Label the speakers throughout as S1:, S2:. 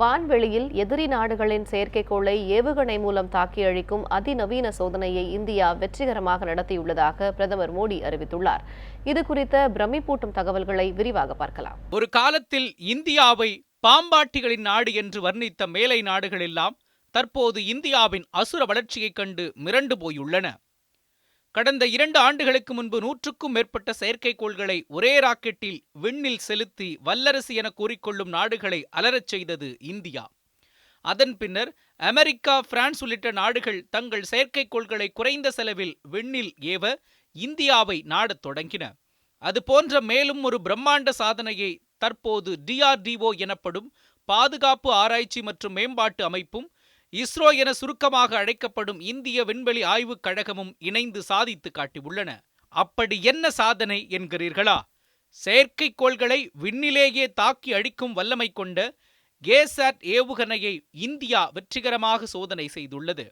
S1: வான்வெளியில் எதிரி நாடுகளின் செயற்கைக்கோளை ஏவுகணை மூலம் தாக்கி அழிக்கும் அதிநவீன சோதனையை இந்தியா வெற்றிகரமாக நடத்தியுள்ளதாக பிரதமர் மோடி அறிவித்துள்ளார் இது குறித்த பிரமிப்பூட்டும் தகவல்களை விரிவாக பார்க்கலாம்
S2: ஒரு காலத்தில் இந்தியாவை பாம்பாட்டிகளின் நாடு என்று வர்ணித்த மேலை நாடுகளெல்லாம் தற்போது இந்தியாவின் அசுர வளர்ச்சியைக் கண்டு மிரண்டு போயுள்ளன கடந்த இரண்டு ஆண்டுகளுக்கு முன்பு நூற்றுக்கும் மேற்பட்ட செயற்கைக்கோள்களை ஒரே ராக்கெட்டில் விண்ணில் செலுத்தி வல்லரசு என கூறிக்கொள்ளும் நாடுகளை அலறச் செய்தது இந்தியா அதன் பின்னர் அமெரிக்கா பிரான்ஸ் உள்ளிட்ட நாடுகள் தங்கள் செயற்கைக்கோள்களை குறைந்த செலவில் விண்ணில் ஏவ இந்தியாவை நாடத் தொடங்கின அதுபோன்ற மேலும் ஒரு பிரம்மாண்ட சாதனையை தற்போது டிஆர்டிஓ எனப்படும் பாதுகாப்பு ஆராய்ச்சி மற்றும் மேம்பாட்டு அமைப்பும் இஸ்ரோ என சுருக்கமாக அழைக்கப்படும் இந்திய விண்வெளி ஆய்வுக் கழகமும் இணைந்து சாதித்து காட்டியுள்ளன அப்படி என்ன சாதனை என்கிறீர்களா செயற்கைக்கோள்களை விண்ணிலேயே தாக்கி அழிக்கும் வல்லமை கொண்ட கேசாட் ஏவுகணையை இந்தியா வெற்றிகரமாக சோதனை செய்துள்ளது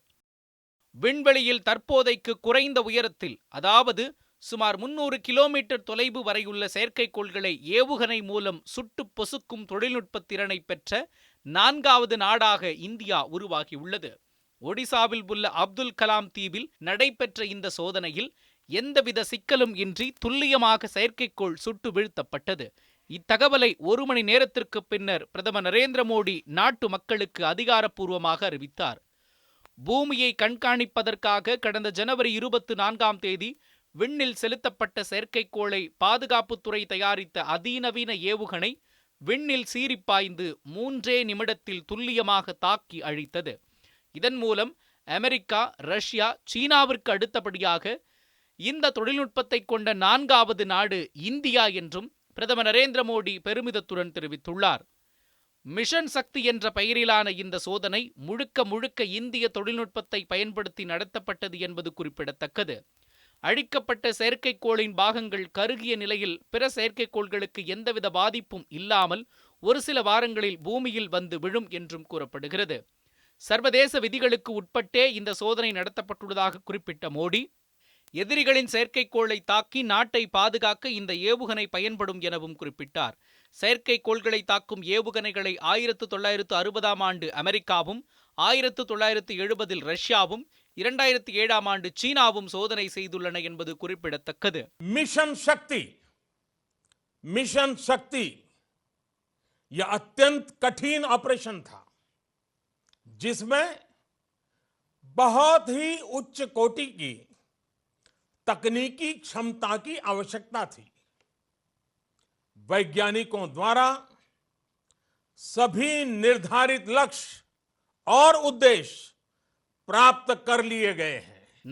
S2: விண்வெளியில் தற்போதைக்கு குறைந்த உயரத்தில் அதாவது சுமார் முன்னூறு கிலோமீட்டர் தொலைவு வரையுள்ள செயற்கைக்கோள்களை ஏவுகணை மூலம் சுட்டு பொசுக்கும் தொழில்நுட்ப திறனை பெற்ற நான்காவது நாடாக இந்தியா உருவாகியுள்ளது ஒடிசாவில் உள்ள அப்துல் கலாம் தீவில் நடைபெற்ற இந்த சோதனையில் எந்தவித சிக்கலும் இன்றி துல்லியமாக செயற்கைக்கோள் சுட்டு வீழ்த்தப்பட்டது இத்தகவலை ஒரு மணி நேரத்திற்கு பின்னர் பிரதமர் நரேந்திர மோடி நாட்டு மக்களுக்கு அதிகாரப்பூர்வமாக அறிவித்தார் பூமியை கண்காணிப்பதற்காக கடந்த ஜனவரி இருபத்தி நான்காம் தேதி விண்ணில் செலுத்தப்பட்ட செயற்கைக்கோளை பாதுகாப்புத்துறை தயாரித்த அதிநவீன ஏவுகணை விண்ணில் சீறிப்பாய்ந்து மூன்றே நிமிடத்தில் துல்லியமாக தாக்கி அழித்தது இதன் மூலம் அமெரிக்கா ரஷ்யா சீனாவிற்கு அடுத்தபடியாக இந்த தொழில்நுட்பத்தை கொண்ட நான்காவது நாடு இந்தியா என்றும் பிரதமர் நரேந்திர மோடி பெருமிதத்துடன் தெரிவித்துள்ளார் மிஷன் சக்தி என்ற பெயரிலான இந்த சோதனை முழுக்க முழுக்க இந்திய தொழில்நுட்பத்தை பயன்படுத்தி நடத்தப்பட்டது என்பது குறிப்பிடத்தக்கது அழிக்கப்பட்ட செயற்கைக்கோளின் பாகங்கள் கருகிய நிலையில் பிற செயற்கைக்கோள்களுக்கு எந்தவித பாதிப்பும் இல்லாமல் ஒரு சில வாரங்களில் பூமியில் வந்து விழும் என்றும் கூறப்படுகிறது சர்வதேச விதிகளுக்கு உட்பட்டே இந்த சோதனை நடத்தப்பட்டுள்ளதாக குறிப்பிட்ட மோடி எதிரிகளின் செயற்கைக்கோளை தாக்கி நாட்டை பாதுகாக்க இந்த ஏவுகணை பயன்படும் எனவும் குறிப்பிட்டார் செயற்கைக்கோள்களை தாக்கும் ஏவுகணைகளை ஆயிரத்து தொள்ளாயிரத்து அறுபதாம் ஆண்டு அமெரிக்காவும் ஆயிரத்து தொள்ளாயிரத்து எழுபதில் ரஷ்யாவும் இரண்டாயிரத்தி ஏழாம் ஆண்டு சீனாவும் சோதனை செய்துள்ளன என்பது குறிப்பிடத்தக்கது
S3: மிஷன் சக்தி मिशन शक्ति यह अत्यंत कठिन ऑपरेशन था जिसमें बहुत ही उच्च कोटि की तकनीकी क्षमता की आवश्यकता थी वैज्ञानिकों द्वारा सभी निर्धारित लक्ष्य और उद्देश्य பிராப்த கர்லியே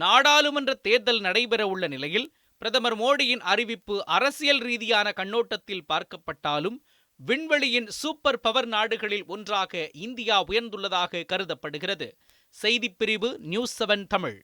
S1: நாடாளுமன்ற தேர்தல் நடைபெற உள்ள நிலையில் பிரதமர் மோடியின் அறிவிப்பு அரசியல் ரீதியான கண்ணோட்டத்தில் பார்க்கப்பட்டாலும் விண்வெளியின் சூப்பர் பவர் நாடுகளில் ஒன்றாக இந்தியா உயர்ந்துள்ளதாக கருதப்படுகிறது செய்திப்பிரிவு நியூஸ் செவன் தமிழ்